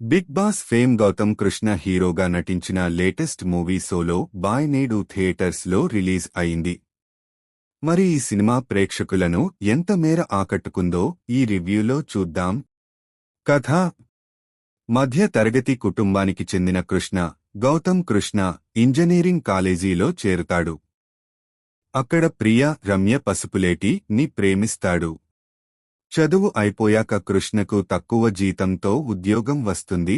Big Boss fame Gautam Krishna హీరోగా నటించిన latest movie solo bye నేడు థియేటర్స్లో రిలీజ్ అయింది. మరి ఈ సినిమా ప్రేక్షకులను ఎంత మేర ఆకట్టుకుందో ఈ రివ్యూలో చూద్దాం. కథ. మధ్య తరగతి కుటుంబానికి చెందిన కృష్ణ గౌతమ్ కృష్ణ ఇంజనీరింగ్ కాలేజీలో చేరుతాడు. అక్కడ ప్రియ రమ్య పసుపులేటి ని ప్రేమిస్తాడు. చదువు అయిపోయాక కృష్ణకు తక్కువ జీతంతో ఉద్యోగం వస్తుంది.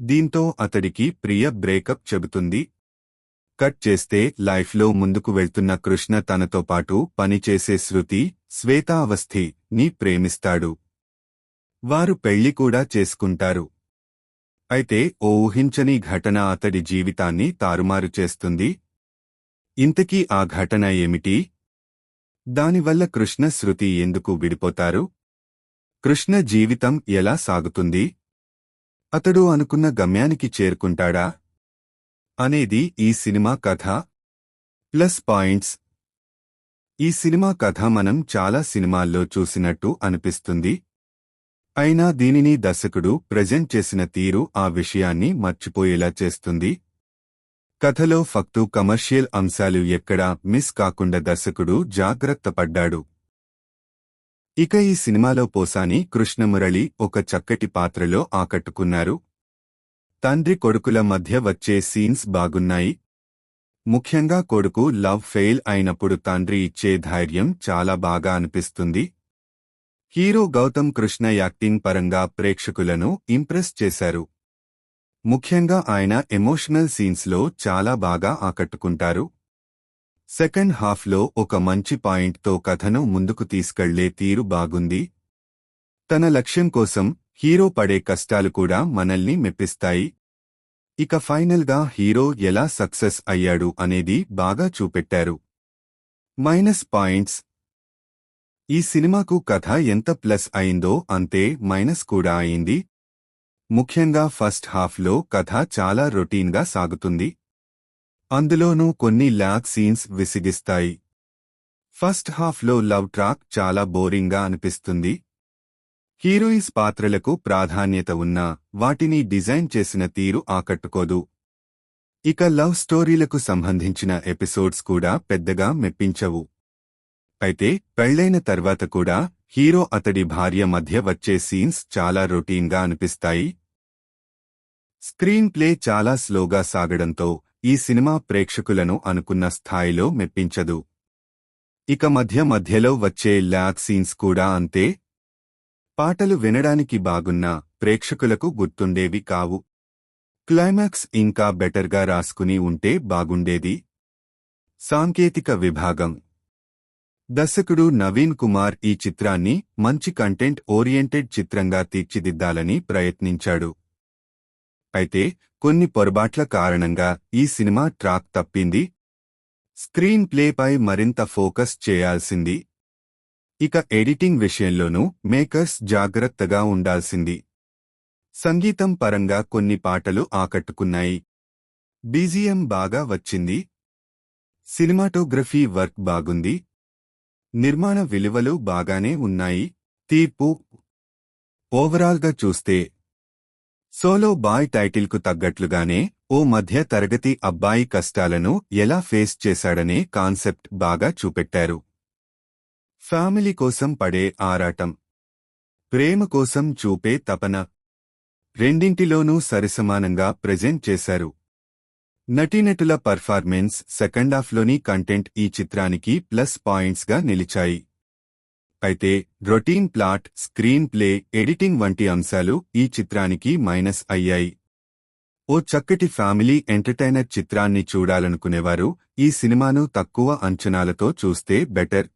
దీంతో అతడికి ప్రియ బ్రేకప్ చెబుతుంది. కట్ చేస్తే లైఫ్లో ముందుకు వెళ్తున్న కృష్ణ తనతో పాటు పనిచేసే శృతి శ్వేతావస్థి ని ప్రేమిస్తాడు. వారు పెళ్ళి కూడా చేసుకుంటారు. అయితే ఓ ఊహించని ఘటన అతడి జీవితాన్ని తారుమారు చేస్తుంది. ఇంతకీ ఆ ఘటన ఏమిటి? దానివల్ల కృష్ణ శృతి ఎందుకు విడిపోతారు? కృష్ణ జీవితం ఎలా సాగుతుంది? అతడు అనుకున్న గమ్యానికి చేరుకుంటాడా? అనేది ఈ సినిమా కథ. Plus points. ఈ సినిమా కథ మనం చాలా సినిమాల్లో చూసినట్టు అనిపిస్తుంది. అయినా దీనిని దర్శకుడు ప్రజెంట్ చేసిన తీరు ఆ విషయాన్ని మర్చిపోయేలా చేస్తుంది. కథలో ఫక్తు కమర్షియల్ అంశాలు ఎక్కడా మిస్ కాకుండా దర్శకుడు జాగ్రత్త పడ్డాడు. ఇక ఈ సినిమాలో పోసాని కృష్ణమురళి ఒక చక్కటి పాత్రలో ఆకట్టుకున్నారు. తండ్రి కొడుకుల మధ్య వచ్చే సీన్స్ బాగున్నాయి. ముఖ్యంగా కొడుకు లవ్ ఫెయిల్ అయినప్పుడు తండ్రి ఇచ్చే ధైర్యం చాలా బాగా అనిపిస్తుంది. హీరో గౌతమ్ కృష్ణ యాక్టింగ్ పరంగా ప్రేక్షకులను ఇంప్రెస్ చేశారు. ముఖ్యంగా ఆయన ఎమోషనల్ సీన్స్లో చాలా బాగా ఆకట్టుకుంటారు. సెకండ్ హాఫ్లో ఒక మంచి పాయింట్తో కథను ముందుకు తీసుకెళ్ళే తీరు బాగుంది. తన లక్ష్యం కోసం హీరో పడే కష్టాలు కూడా మనల్ని మెప్పిస్తాయి. ఇక ఫైనల్గా హీరో ఎలా సక్సెస్ అయ్యాడు అనేది బాగా చూపెట్టారు. Minus points. ఈ సినిమాకు కథ ఎంత ప్లస్ అయిందో అంతే మైనస్ కూడా అయింది. ముఖ్యంగా ఫస్ట్ హాఫ్లో కథ చాలా రొటీన్గా సాగుతుంది. అందులోనూ కొన్ని ల్యాక్ సీన్స్ విసిగిస్తాయి. ఫస్ట్ హాఫ్లో లవ్ ట్రాక్ చాలా బోరింగ్గా అనిపిస్తుంది. హీరోయిన్స్ పాత్రలకు ప్రాధాన్యత ఉన్నా వాటిని డిజైన్ చేసిన తీరు ఆకట్టుకోదు. ఇక లవ్ స్టోరీలకు సంబంధించిన ఎపిసోడ్స్ కూడా పెద్దగా మెప్పించవు. అయితే పెళ్ళైన తర్వాత కూడా హీరో అతడి భార్య మధ్య వచ్చే సీన్స్ చాలా రొటీన్గా అనిపిస్తాయి. స్క్రీన్ ప్లే చాలా స్లోగా సాగడంతో ఈ సినిమా ప్రేక్షకులను అనుకున్న స్థాయిలో మెప్పించదు. ఇక మధ్య మధ్యలో వచ్చే ల్యాక్ సీన్స్ కూడా అంతే. పాటలు వినడానికి బాగున్నా ప్రేక్షకులకు గుర్తుండేవి కావు. క్లైమాక్స్ ఇంకా బెటర్గా రాసుకుని ఉంటే బాగుండేది. సాంకేతిక విభాగం దర్శకుడు నవీన్ కుమార్ ఈ చిత్రాన్ని మంచి కంటెంట్ ఓరియంటెడ్ చిత్రంగా తీర్చిదిద్దాలని ప్రయత్నించాడు. అయితే కొన్ని పొరబాట్ల కారణంగా ఈ సినిమా ట్రాక్ తప్పింది. స్క్రీన్ ప్లేపై మరింత ఫోకస్ చేయాల్సింది. ఇక ఎడిటింగ్ విషయంలోనూ మేకర్స్ జాగ్రత్తగా ఉండాల్సింది. సంగీతం పరంగా కొన్ని పాటలు ఆకట్టుకున్నాయి. బీజిఎం బాగా వచ్చింది. సినిమాటోగ్రఫీ వర్క్ బాగుంది. నిర్మాణ విలువలు బాగానే ఉన్నాయి. తీర్పు. ఓవరాల్గా చూస్తే సోలో బాయ్ టైటిల్కు తగ్గట్లుగానే ఓ మధ్య తరగతి అబ్బాయి కష్టాలను ఎలా ఫేస్ చేశాడనే కాన్సెప్ట్ బాగా చూపెట్టారు. ఫ్యామిలీ కోసం పడే ఆరాటం. ప్రేమ కోసం చూపే తపన. రెండింటిలోనూ సరిసమానంగా ప్రెజెంట్ చేశారు. నటీనటుల పర్ఫార్మెన్స్ సెకండ్ హాఫ్లోని కంటెంట్ ఈ చిత్రానికి ప్లస్ పాయింట్స్గా నిలిచాయి. అయితే routine plot screen play editing వంటి అంశాలు ఈ చిత్రానికి మైనస్ అయ్యాయి. ఓ చక్కటి ఫ్యామిలీ ఎంటర్టైనర్ చిత్రాన్ని చూడాలనుకునేవారు ఈ సినిమాను తక్కువ అంచనాలతో చూస్తే బెటర్.